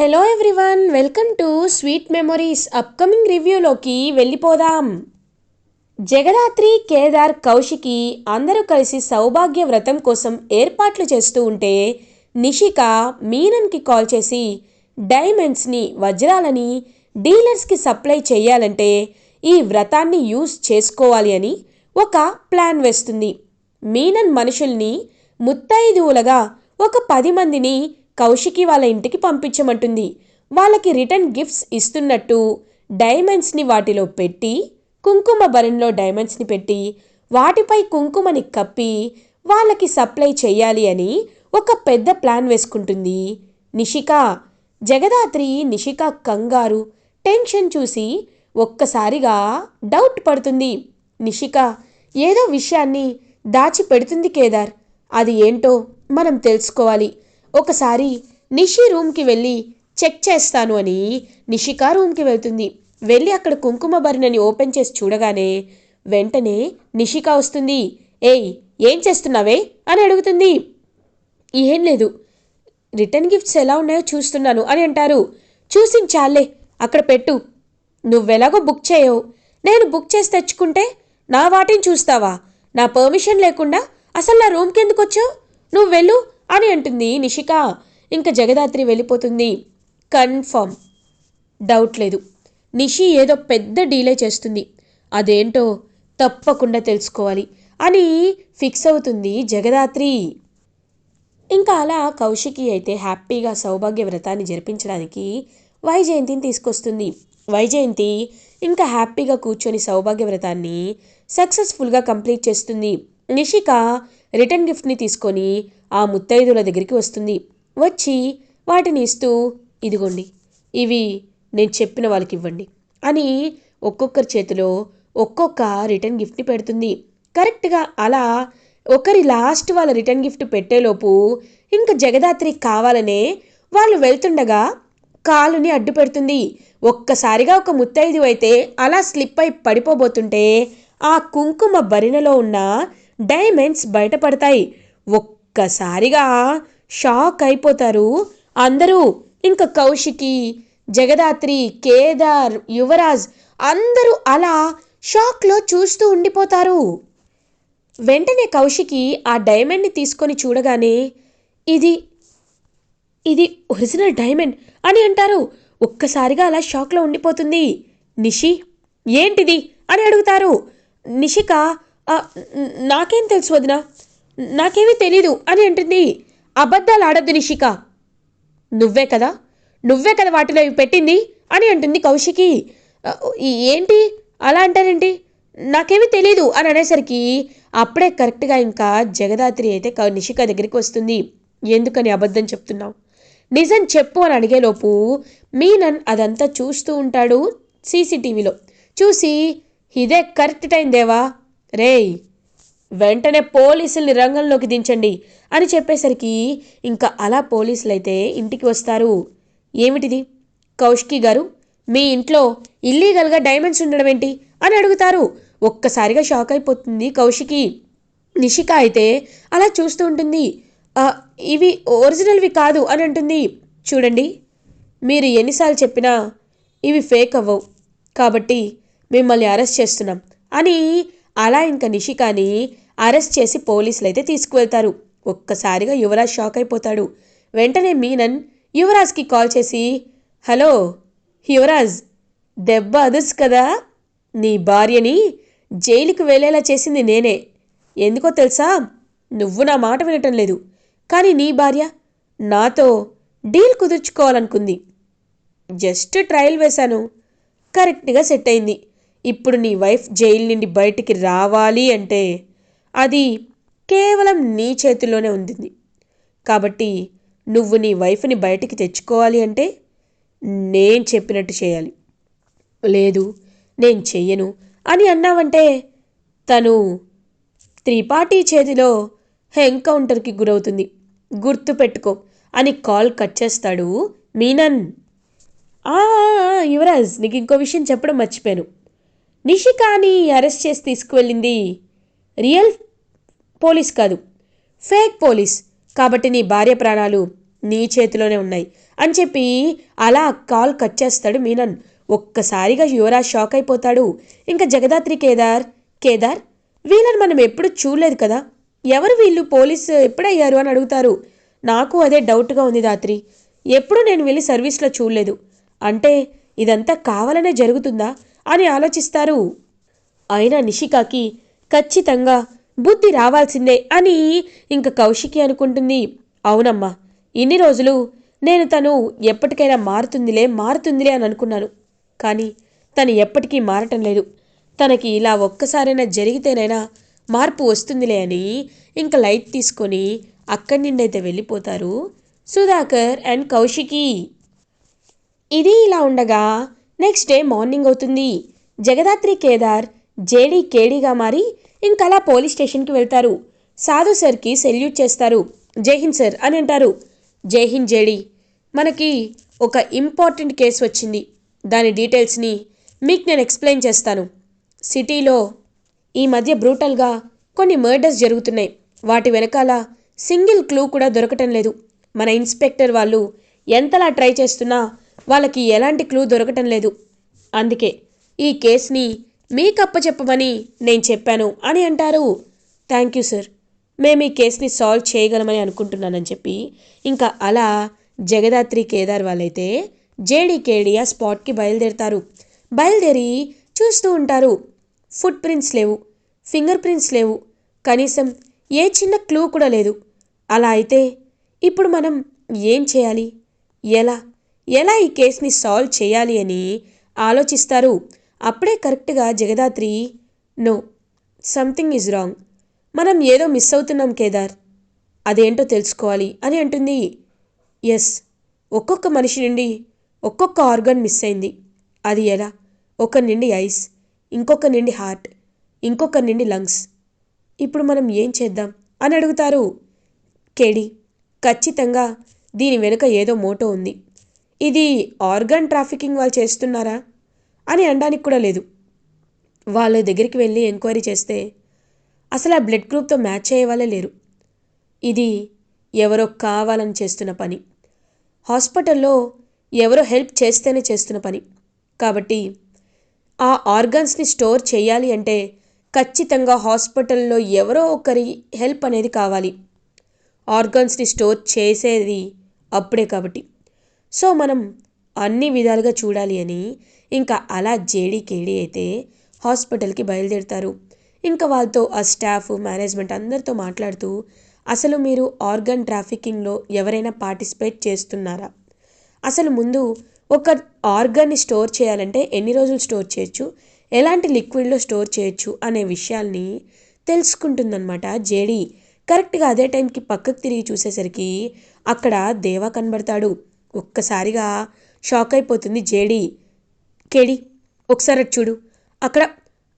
Hello everyone welcome to sweet memories upcoming రివ్యూలోకి వెళ్ళిపోదాం. జగదాత్రి కేదార్ కౌశికి అందరూ కలిసి సౌభాగ్య వ్రతం కోసం ఏర్పాట్లు చేస్తూ ఉంటే నిషిక మీనన్కి కాల్ చేసి డైమండ్స్ని వజ్రాలని డీలర్స్కి సప్లై చేయాలంటే ఈ వ్రతాన్ని యూజ్ చేసుకోవాలి అని ఒక ప్లాన్ వేస్తుంది. మీనన్ మనుషుల్ని ముత్తైదువులుగా ఒక పది మందిని కౌశికి వాళ్ళ ఇంటికి పంపించమంటుంది. వాళ్ళకి రిటర్న్ గిఫ్ట్స్ ఇస్తున్నట్టు డైమండ్స్ని వాటిలో పెట్టి కుంకుమ భరణిలో డైమండ్స్ని పెట్టి వాటిపై కుంకుమని కప్పి వాళ్ళకి సప్లై చేయాలి అని ఒక పెద్ద ప్లాన్ వేసుకుంటుంది. నిషిక జగదాత్రి నిషిక కంగారు టెన్షన్ చూసి ఒక్కసారిగా డౌట్ పడుతుంది. నిషిక ఏదో విషయాన్ని దాచి పెడుతుంది కేదార్. అది ఏంటో మనం తెలుసుకోవాలి. ఒకసారి నిషి రూమ్కి వెళ్ళి చెక్ చేస్తాను అని నిషిక రూమ్కి వెళ్తుంది. వెళ్ళి అక్కడ కుంకుమ భరిణని ఓపెన్ చేసి చూడగానే వెంటనే నిషిక వస్తుంది. ఏయ్ ఏం చేస్తున్నావే? అని అడుగుతుంది. ఏం లేదు. రిటర్న్ గిఫ్ట్స్ ఎలా ఉన్నాయో చూస్తున్నాను అని అంటారు. చూసి చాలే అక్కడ పెట్టు. నువ్వెలాగో బుక్ చేయవు. నేను బుక్ చేసి తెచ్చుకుంటే నా వాటిని చూస్తావా? నా పర్మిషన్ లేకుండా అసలు నా రూమ్కి ఎందుకు వచ్చావు? నువ్వు వెళ్ళు అని అంటుంది నిషిక. ఇంకా జగదాత్రి వెళ్ళిపోతుంది. కన్ఫర్మ్ డౌట్ లేదు. నిషి ఏదో పెద్ద డీలే చేస్తుంది. అదేంటో తప్పకుండా తెలుసుకోవాలి అని ఫిక్స్ అవుతుంది జగదాత్రి. ఇంకా అలా కౌశికి అయితే హ్యాపీగా సౌభాగ్య వ్రతాన్ని జరిపించడానికి వైజయంతిని తీసుకొస్తుంది. వైజయంతి ఇంకా హ్యాపీగా కూర్చొని సౌభాగ్య వ్రతాన్ని సక్సెస్ఫుల్గా కంప్లీట్ చేస్తుంది. నిషిక రిటర్న్ గిఫ్ట్ని తీసుకొని ఆ ముత్తైదుల దగ్గరికి వస్తుంది. వచ్చి వాటిని ఇస్తూ ఇదిగోండి ఇవి నేను చెప్పిన వాళ్ళకి ఇవ్వండి అని ఒక్కొక్కరి చేతిలో ఒక్కొక్క రిటర్న్ గిఫ్ట్ని పెడుతుంది. కరెక్ట్గా అలా ఒకరి లాస్ట్ వాళ్ళ రిటర్న్ గిఫ్ట్ పెట్టేలోపు ఇంకా జగదాత్రి కావాలనే వాళ్ళు వెళ్తుండగా కాలుని అడ్డు పెడుతుంది. ఒక్కసారిగా ఒక ముత్తైదు అయితే అలా స్లిప్ అయి పడిపోబోతుంటే ఆ కుంకుమ భరిణలో ఉన్న డైమండ్స్ బయటపడతాయి. ఒక్కసారిగా షాక్ అయిపోతారు అందరూ. ఇంకా కౌశికి జగదాత్రి కేదార్ యువరాజ్ అందరూ అలా షాక్లో చూస్తూ ఉండిపోతారు. వెంటనే కౌశికి ఆ డైమండ్ని తీసుకొని చూడగానే ఇది ఇది ఒరిజినల్ డైమండ్ అని అంటారు. ఒక్కసారిగా అలా షాక్లో ఉండిపోతుంది. నిషి ఏంటిది? అని అడుగుతారు. నిషిక నాకేం తెలుసు వదినా? నాకేమీ తెలీదు. అని అంటుంది. అబద్ధాలు ఆడద్దు నిషిక. నువ్వే కదా? నువ్వే కదా వాటిలో ఇవి పెట్టింది? అని అంటుంది కౌశికి. ఏంటి? అలా అంటారేంటి? నాకేమీ తెలీదు. అని అనేసరికి అప్పుడే కరెక్ట్గా ఇంకా జగదాత్రి అయితే నిషిక దగ్గరికి వస్తుంది. ఎందుకని అబద్ధం చెప్తున్నావు? నిజం చెప్పు అని అడిగేలోపు మీనన్ అదంతా చూస్తూ ఉంటాడు సీసీటీవీలో. చూసి ఇదే కరెక్ట్ టైం దేవా? రేయ్ వెంటనే పోలీసుల్ని రంగంలోకి దించండి అని చెప్పేసరికి ఇంకా అలా పోలీసులు అయితే ఇంటికి వస్తారు. ఏమిటిది? కౌష్కి గారు మీ ఇంట్లో ఇల్లీగల్గా డైమండ్స్ ఉండడం ఏంటి? అని అడుగుతారు. ఒక్కసారిగా షాక్ అయిపోతుంది కౌశికి నిషిక అయితే అలా చూస్తూ ఉంటుంది. ఇవి ఒరిజినల్వి కాదు అని అంటుంది. చూడండి మీరు ఎన్నిసార్లు చెప్పినా ఇవి ఫేక్ అవ్వవు. కాబట్టి మిమ్మల్ని అరెస్ట్ చేస్తున్నాం అని అలా ఇంకా నిషికాని అరెస్ట్ చేసి పోలీసులు అయితే తీసుకువెళ్తారు. ఒక్కసారిగా యువరాజ్ షాక్ అయిపోతాడు. వెంటనే మీనన్ యువరాజ్కి కాల్ చేసి హలో యువరాజ్ దెబ్బ అదుర్స్ కదా? నీ భార్యని జైలుకి వెళ్ళేలా చేసింది నేనే. ఎందుకో తెలుసా? నువ్వు నా మాట వినటం లేదు. కానీ నీ భార్య నాతో డీల్ కుదుర్చుకోవాలనుకుంది. జస్ట్ ట్రయల్ వేశాను. కరెక్ట్గా సెట్ అయింది. ఇప్పుడు నీ వైఫ్ జైలు నుండి బయటికి రావాలి అంటే అది కేవలం నీ చేతిలోనే ఉంది కాబట్టి నువ్వు నీ వైఫ్ని బయటికి తెచ్చుకోవాలి అంటే నేను చెప్పినట్టు చేయాలి. లేదు నేను చెయ్యను అని అన్నావంటే తను త్రిపాఠి చేతిలో ఎన్కౌంటర్కి గురవుతుంది. గుర్తు పెట్టుకో అని కాల్ కట్ చేస్తాడు మీనన్. ఆ, యువరాజ్ నీకు ఇంకో విషయం చెప్పడం మర్చిపోయాను. నిషికాని అరెస్ట్ చేసి తీసుకువెళ్ళింది రియల్ పోలీస్ కాదు. Fake police. కాబట్టి నీ భార్య ప్రాణాలు నీ చేతిలోనే ఉన్నాయి. అని చెప్పి అలా కాల్ కట్ చేస్తాడు మీనన్. ఒక్కసారిగా యువరాజ్ షాక్ అయిపోతాడు. ఇంకా జగదాత్రి కేదార్ కేదార్ వీళ్ళని మనం ఎప్పుడు చూడలేదు కదా? ఎవరు వీళ్ళు? పోలీసు ఎప్పుడయ్యారు అని అడుగుతారు. నాకు అదే డౌట్గా ఉంది దాత్రి ఎప్పుడు నేను వెళ్ళి సర్వీస్లో చూడలేదు. అంటే ఇదంతా కావాలనే జరుగుతుందా? అని ఆలోచిస్తారు. అయినా నిషికాకి ఖచ్చితంగా బుద్ధి రావాల్సిందే అని ఇంక కౌశికి అనుకుంటుంది. అవునమ్మా ఇన్ని రోజులు నేను తను ఎప్పటికైనా మారుతుందిలే మారుతుందిలే అని అనుకున్నాను. కానీ తను ఎప్పటికీ మారటం లేదు. తనకి ఇలా ఒక్కసారైనా జరిగితేనైనా మార్పు వస్తుందిలే అని ఇంక లైట్ తీసుకొని అక్కడి నుండి అయితే వెళ్ళిపోతారు సుధాకర్ అండ్ కౌశికి. ఇది ఇలా ఉండగా నెక్స్ట్ డే మార్నింగ్ అవుతుంది. జగదాత్రి కేదార్ జేడీ కేడీగా మారి ఇంకలా పోలీస్ స్టేషన్కి వెళ్తారు. సాధు సార్కి సెల్యూట్ చేస్తారు. జై హింద్ సార్ అని అంటారు. జై హింద్ జేడీ. మనకి ఒక ఇంపార్టెంట్ కేసు వచ్చింది. దాని డీటెయిల్స్ని మీకు నేను ఎక్స్ప్లెయిన్ చేస్తాను. సిటీలో ఈ మధ్య బ్రూటల్గా కొన్ని మర్డర్స్ జరుగుతున్నాయి. వాటి వెనకాల సింగిల్ క్లూ కూడా దొరకటం లేదు. మన ఇన్స్పెక్టర్ వాళ్ళు ఎంతలా ట్రై చేస్తున్నా వాళ్ళకి ఎలాంటి క్లూ దొరకటం లేదు. అందుకే ఈ కేసుని మీకు అప్పచెప్పమని నేను చెప్పాను అని అంటారు. Thank you sir. మేము ఈ కేసుని సాల్వ్ చేయగలమని అనుకుంటున్నానని చెప్పి ఇంకా అలా జగదాత్రి కేదార్ వాళ్ళైతే జేడీకేడి ఆ స్పాట్కి బయలుదేరుతారు. బయలుదేరి చూస్తూ ఉంటారు. ఫుట్ ప్రింట్స్ లేవు ఫింగర్ ప్రింట్స్ లేవు కనీసం ఏ చిన్న క్లూ కూడా లేదు. అలా అయితే ఇప్పుడు మనం ఏం చేయాలి? ఎలా? ఎలా ఈ కేసుని సాల్వ్ చేయాలి అని ఆలోచిస్తారు. అప్పుడే కరెక్ట్గా Jagadhatri no something is wrong. మనం ఏదో మిస్ అవుతున్నాం కేదార్. అదేంటో తెలుసుకోవాలి అని అంటుంది. ఎస్ ఒక్కొక్క మనిషి నుండి ఒక్కొక్క ఆర్గన్ మిస్ అయింది. అది ఎలా? ఒక నిండి ఐస్ ఇంకొక నిండి హార్ట్ ఇంకొక నిండి లంగ్స్. ఇప్పుడు మనం ఏం చేద్దాం? అని అడుగుతారు. కేడి ఖచ్చితంగా దీని వెనుక ఏదో మోటో ఉంది. ఇది ఆర్గన్ ట్రాఫికింగ్ వాళ్ళు చేస్తున్నారా? అని అనడానికి కూడా లేదు. వాళ్ళ దగ్గరికి వెళ్ళి ఎంక్వైరీ చేస్తే అసలు ఆ బ్లడ్ గ్రూప్తో మ్యాచ్ అయ్యే వాళ్ళే లేరు. ఇది ఎవరో కావాలని చేస్తున్న పని. హాస్పిటల్లో ఎవరో హెల్ప్ చేస్తేనే చేస్తున్న పని. కాబట్టి ఆ ఆర్గన్స్ని స్టోర్ చేయాలి అంటే ఖచ్చితంగా హాస్పిటల్లో ఎవరో ఒకరి హెల్ప్ అనేది కావాలి. ఆర్గన్స్ని స్టోర్ చేసేది అప్పుడే కాబట్టి. సో మనం అన్ని విధాలుగా చూడాలి అని ఇంకా అలా జేడీ కేడీ అయితే హాస్పిటల్కి బయలుదేరుతారు. ఇంకా వాళ్ళతో ఆ స్టాఫ్ మేనేజ్మెంట్ అందరితో మాట్లాడుతూ అసలు మీరు ఆర్గన్ ట్రాఫికింగ్లో ఎవరైనా పార్టిసిపేట్ చేస్తున్నారా? అసలు ముందు ఒక ఆర్గన్ని స్టోర్ చేయాలంటే ఎన్ని రోజులు స్టోర్ చేయొచ్చు? ఎలాంటి లిక్విడ్లో స్టోర్ చేయొచ్చు అనే విషయాల్ని తెలుసుకుంటుందన్నమాట జేడీ. కరెక్ట్గా అదే టైంకి పక్కకు తిరిగి చూసేసరికి అక్కడ దేవా కనబడతాడు. ఒక్కసారిగా షాక్ అయిపోతుంది జేడీ. కేడి ఒకసారి చూడు. అక్కడ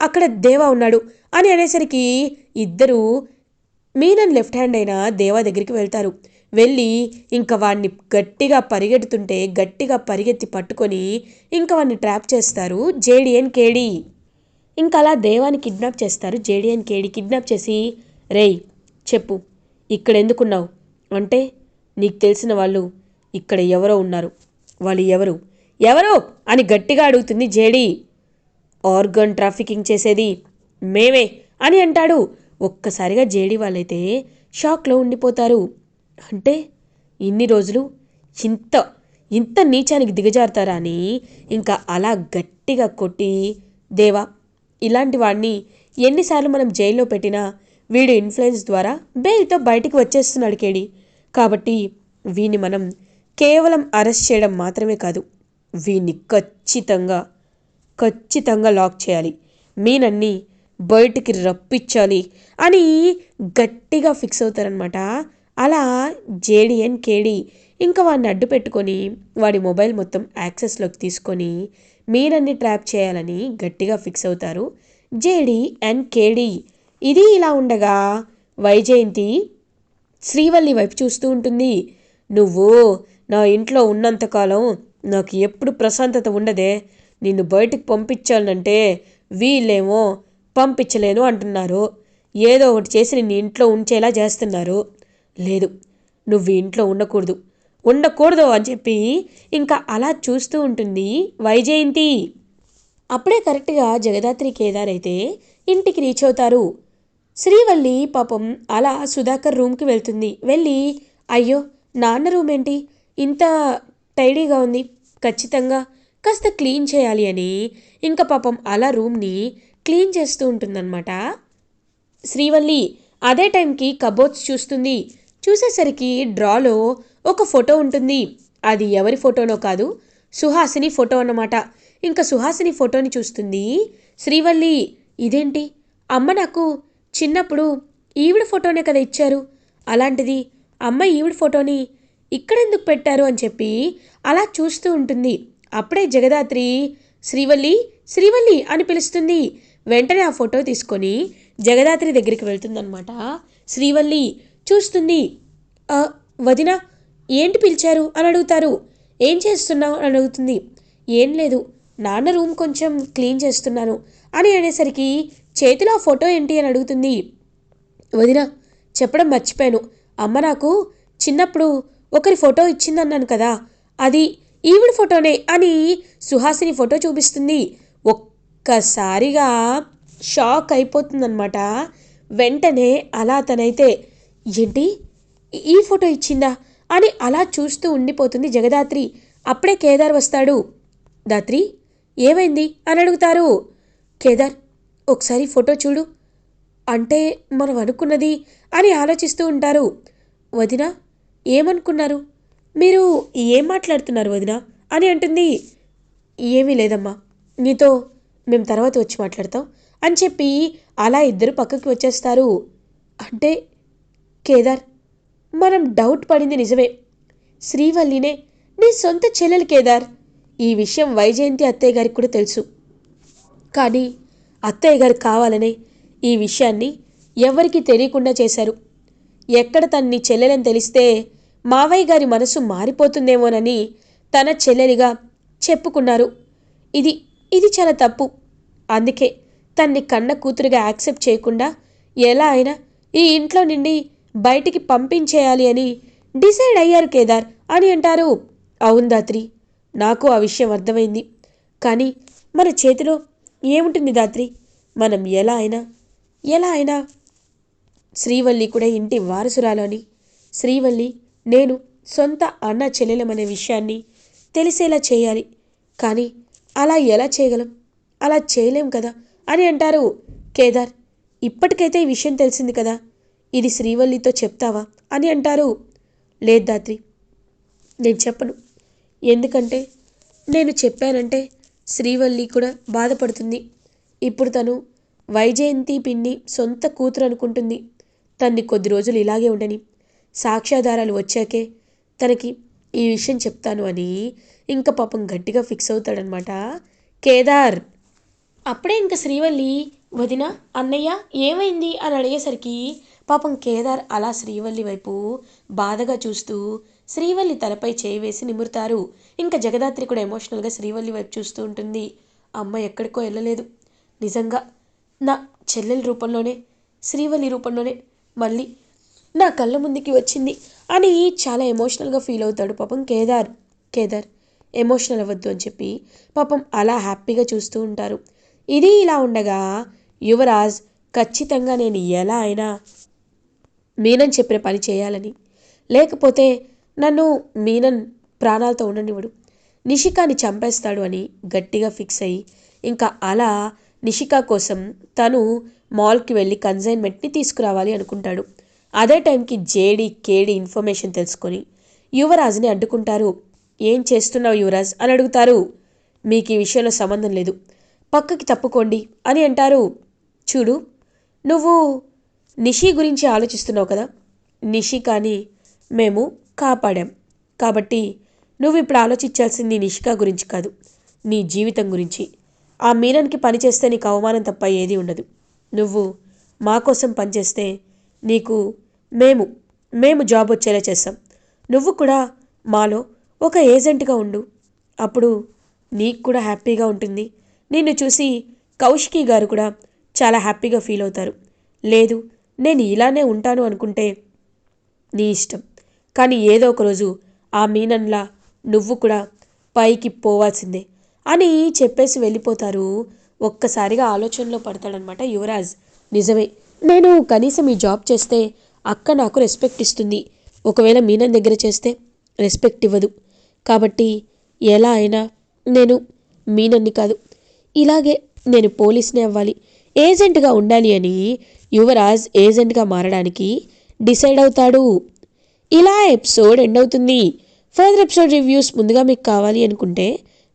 అక్కడ దేవా ఉన్నాడు అని అనేసరికి ఇద్దరు మీనన్ లెఫ్ట్ హ్యాండ్ అయిన దేవా దగ్గరికి వెళ్తారు. వెళ్ళి ఇంకా వాడిని గట్టిగా పరిగెడుతుంటే గట్టిగా పరిగెత్తి పట్టుకొని ఇంకా వాడిని ట్రాప్ చేస్తారు జేడిఎన్ కేడి. ఇంకా అలా దేవాన్ని కిడ్నాప్ చేస్తారు జేడిఎన్ కేడి. కిడ్నాప్ చేసి రేయ్ చెప్పు ఇక్కడ ఎందుకున్నావు అంటే నీకు తెలిసిన వాళ్ళు ఇక్కడ ఎవరో ఉన్నారు. వాళ్ళు ఎవరు? ఎవరు? అని గట్టిగా అడుగుతుంది జేడీ. ఆర్గన్ ట్రాఫికింగ్ చేసేది మేమే అని అంటాడు. ఒక్కసారిగా జేడీ వాళ్ళైతే షాక్లో ఉండిపోతారు. అంటే ఇన్ని రోజులు ఇంత ఇంత నీచానికి దిగజారుతారా అని ఇంకా అలా గట్టిగా కొట్టి దేవా ఇలాంటి వాడిని ఎన్నిసార్లు మనం జైల్లో పెట్టినా వీడు ఇన్ఫ్లుయెన్స్ ద్వారా బెయిల్తో బయటికి వచ్చేస్తున్నాడు కేడి. కాబట్టి వీని మనం కేవలం అరెస్ట్ చేయడం మాత్రమే కాదు వీన్ని ఖచ్చితంగా ఖచ్చితంగా లాక్ చేయాలి. మీనన్ని బయటికి రప్పించాలి అని గట్టిగా ఫిక్స్ అవుతారనమాట అలా జేడిఎన్ కేడి ఇంకా వాడిని అడ్డు పెట్టుకొని వాడి మొబైల్ మొత్తం యాక్సెస్లోకి తీసుకొని మీనన్ని ట్రాప్ చేయాలని గట్టిగా ఫిక్స్ అవుతారు. జేడి అండ్ కేడి ఇది ఇలా ఉండగా వైజయంతి శ్రీవల్లి వైపు చూస్తూ ఉంటుంది. నువ్వు నా ఇంట్లో ఉన్నంతకాలం నాకు ఎప్పుడు ప్రశాంతత ఉండదే. నిన్ను బయటికి పంపించాలంటే వీళ్ళేమో పంపించలేను అంటున్నారు. ఏదో ఒకటి చేసి నిన్ను ఇంట్లో ఉంచేలా చేస్తున్నారు. లేదు నువ్వు ఇంట్లో ఉండకూడదు. ఉండకూడదు అని చెప్పి ఇంకా అలా చూస్తూ ఉంటుంది వైజయంతి. అప్పుడే కరెక్ట్గా జగదాత్రి కేదార్ అయితే ఇంటికి రీచ్ అవుతారు. శ్రీవల్లి పాపం అలా సుధాకర్ రూమ్కి వెళ్తుంది. వెళ్ళి అయ్యో నాన్న రూమ్ ఏంటి ఇంత టైడీగా ఉంది. ఖచ్చితంగా కాస్త క్లీన్ చేయాలి అని. ఇంకా పాపం అలా రూమ్ని క్లీన్ చేస్తూ ఉంటుందన్నమాట. శ్రీవల్లి అదే టైంకి కబోర్డ్స్ చూస్తుంది. చూసేసరికి డ్రాలో ఒక ఫోటో ఉంటుంది. అది ఎవరి ఫోటోనో కాదు సుహాసిని ఫోటో అన్నమాట. ఇంకా సుహాసిని ఫోటోని చూస్తుంది. శ్రీవల్లి ఇదేంటి? అమ్మ నాకు చిన్నప్పుడు ఈవిడ ఫోటోనే కదా ఇచ్చారు. అలాంటిది అమ్మ ఈవిడ ఫోటోని ఇక్కడెందుకు పెట్టారు అని చెప్పి అలా చూస్తూ ఉంటుంది. అప్పుడే జగదాత్రి శ్రీవల్లి శ్రీవల్లి అని పిలుస్తుంది. వెంటనే ఆ ఫోటో తీసుకొని జగదాత్రి దగ్గరికి వెళ్తుందనమాట శ్రీవల్లి చూస్తుంది. వదిన ఏంటి పిలిచారు? అని అడుగుతారు. ఏం చేస్తున్నావు? అని అడుగుతుంది. ఏం లేదు నాన్న రూమ్ కొంచెం క్లీన్ చేస్తున్నాను అని అనేసరికి చేతిలో ఆ ఫోటో ఏంటి అని అడుగుతుంది. వదిన చెప్పడం మర్చిపోయాను. అమ్మ నాకు చిన్నప్పుడు ఒకరి ఫోటో ఇచ్చిందన్నాను కదా. అది ఈవిడ ఫోటోనే అని సుహాసిని ఫోటో చూపిస్తుంది. ఒక్కసారిగా షాక్ అయిపోతుందన్నమాట. వెంటనే అలా తనైతే ఏంటి? ఈ ఫోటో ఇచ్చిందా? అని అలా చూస్తూ ఉండిపోతుంది జగదాత్రి. అప్పుడే కేదార్ వస్తాడు. దాత్రి ఏమైంది? అని అడుగుతారు. కేదార్ ఒకసారి ఫోటో చూడు. అంటే మనం అనుకున్నది అని ఆలోచిస్తూ ఉంటారు. వదిన ఏమనుకున్నారు? మీరు ఏం మాట్లాడుతున్నారు వదిన? అని అంటుంది. ఏమీ లేదమ్మా. నీతో మేము తర్వాత వచ్చి మాట్లాడతాం అని చెప్పి అలా ఇద్దరు పక్కకి వచ్చేస్తారు. అంటే కేదార్ మనం డౌట్ పడింది నిజమే. శ్రీవల్లినే నీ సొంత చెల్లెలు కేదార్. ఈ విషయం వైజయంతి అత్తయ్య గారికి కూడా తెలుసు. కానీ అత్తయ్య గారు కావాలనే ఈ విషయాన్ని ఎవరికీ తెలియకుండా చేశారు. ఎక్కడ తన్ని చెల్లెలని తెలిస్తే మావయ్య గారి మనసు మారిపోతుందేమోనని తన చెల్లెలిగా చెప్పుకున్నారు. ఇది ఇది చాలా తప్పు. అందుకే తన్ని కన్న కూతురుగా యాక్సెప్ట్ చేయకుండా ఎలా అయినా ఈ ఇంట్లో నుండి బయటికి పంపించేయాలి అని డిసైడ్ అయ్యారు కేదార్ అని అంటారు. అవును దాత్రి నాకు ఆ విషయం అర్థమైంది. కానీ మన చేతిలో ఏముంటుంది దాత్రి? మనం ఎలా అయినా ఎలా అయినా శ్రీవల్లి కూడా ఇంటి వారసురాలని. శ్రీవల్లి నేను సొంత అన్న చెల్లెలమనే విషయాన్ని తెలిసేలా చేయాలి. కానీ అలా ఎలా చేయగలం? అలా చేయలేం కదా అని అంటారు కేదార్. ఇప్పటికైతే ఈ విషయం తెలిసింది కదా? ఇది శ్రీవల్లితో చెప్తావా అని అంటారు లేదు దాత్రి నేను చెప్పను. ఎందుకంటే నేను చెప్పానంటే శ్రీవల్లి కూడా బాధపడుతుంది. ఇప్పుడు తను వైజయంతి పిన్ని సొంత కూతురు అనుకుంటుంది. తన్ని కొద్ది రోజులు ఇలాగే ఉండని. సాక్ష్యాధారాలు వచ్చాకే తనకి ఈ విషయం చెప్తాను అని ఇంకా పాపం గట్టిగా ఫిక్స్ అవుతాడనమాట కేదార్! అప్పుడే ఇంకా శ్రీవల్లి వదిన అన్నయ్య ఏమైంది అని అడిగేసరికి పాపం కేదార్ అలా శ్రీవల్లి వైపు బాధగా చూస్తూ శ్రీవల్లి తలపై చేయి వేసి నిమురుతారు. ఇంకా జగదాత్రి కూడా ఎమోషనల్గా శ్రీవల్లి వైపు చూస్తూ ఉంటుంది. అమ్మ ఎక్కడికో వెళ్ళలేదు. నిజంగా నా చెల్లెల రూపంలోనే శ్రీవల్లి రూపంలోనే మళ్ళీ నా కళ్ళ ముందుకి వచ్చింది అని చాలా ఎమోషనల్గా ఫీల్ అవుతాడు పాపం కేదార్. కేదార్ ఎమోషనల్ అవ్వద్దు అని చెప్పి పాపం అలా హ్యాపీగా చూస్తూ ఉంటారు. ఇది ఇలా ఉండగా యువరాజ్ ఖచ్చితంగా నేను ఎలా అయినా మీనన్ చెప్పిన పని చేయాలని లేకపోతే నన్ను మీనన్ ప్రాణాలతో ఉండనివ్వడు. నిషికాని చంపేస్తాడు అని గట్టిగా ఫిక్స్ అయ్యి ఇంకా అలా నిషికా కోసం తను మాల్కి వెళ్ళి కన్సైన్మెంట్ని తీసుకురావాలి అనుకుంటాడు. అదే టైంకి జేడి కేడి ఇన్ఫర్మేషన్ తెలుసుకొని యువరాజ్ని అడ్డుకుంటారు. ఏం చేస్తున్నావు యువరాజ్? అని అడుగుతారు. మీకు ఈ విషయంలో సంబంధం లేదు. పక్కకి తప్పుకోండి అని అంటారు. చూడు నువ్వు నిషి గురించి ఆలోచిస్తున్నావు కదా? నిషికాని మేము కాపాడాం. కాబట్టి నువ్వు ఇప్పుడు ఆలోచించాల్సింది నిషిక గురించి కాదు నీ జీవితం గురించి. ఆ మీనన్కి పనిచేస్తే నీకు అవమానం తప్ప ఏదీ ఉండదు. నువ్వు మా కోసం పనిచేస్తే నీకు మేము మేము జాబ్ వచ్చేలా చేస్తాం. నువ్వు కూడా మాలో ఒక ఏజెంట్గా ఉండు. అప్పుడు నీకు కూడా హ్యాపీగా ఉంటుంది. నిన్ను చూసి కౌశికి గారు కూడా చాలా హ్యాపీగా ఫీల్ అవుతారు. లేదు నేను ఇలానే ఉంటాను అనుకుంటే నీ ఇష్టం. కానీ ఏదో ఒకరోజు ఆ మీనన్లా నువ్వు కూడా పైకి పోవాల్సిందే. అని చెప్పేసి వెళ్ళిపోతారు. ఒక్కసారిగా ఆలోచనలో పడతాడనమాట యువరాజ్. నిజమే నేను కనీసం ఈ జాబ్ చేస్తే అక్క నాకు రెస్పెక్ట్ ఇస్తుంది. ఒకవేళ మీనన్ దగ్గర చేస్తే రెస్పెక్ట్ ఇవ్వదు. కాబట్టి ఎలా అయినా నేను మీనన్ని కాదు ఇలాగే నేను పోలీస్నే అవ్వాలి. ఏజెంట్గా ఉండాలి అని యువరాజ్ ఏజెంట్గా మారడానికి డిసైడ్ అవుతాడు. ఇలా ఎపిసోడ్ ఎండ్ అవుతుంది. ఫర్దర్ ఎపిసోడ్ రివ్యూస్ ముందుగా మీకు కావాలి అనుకుంటే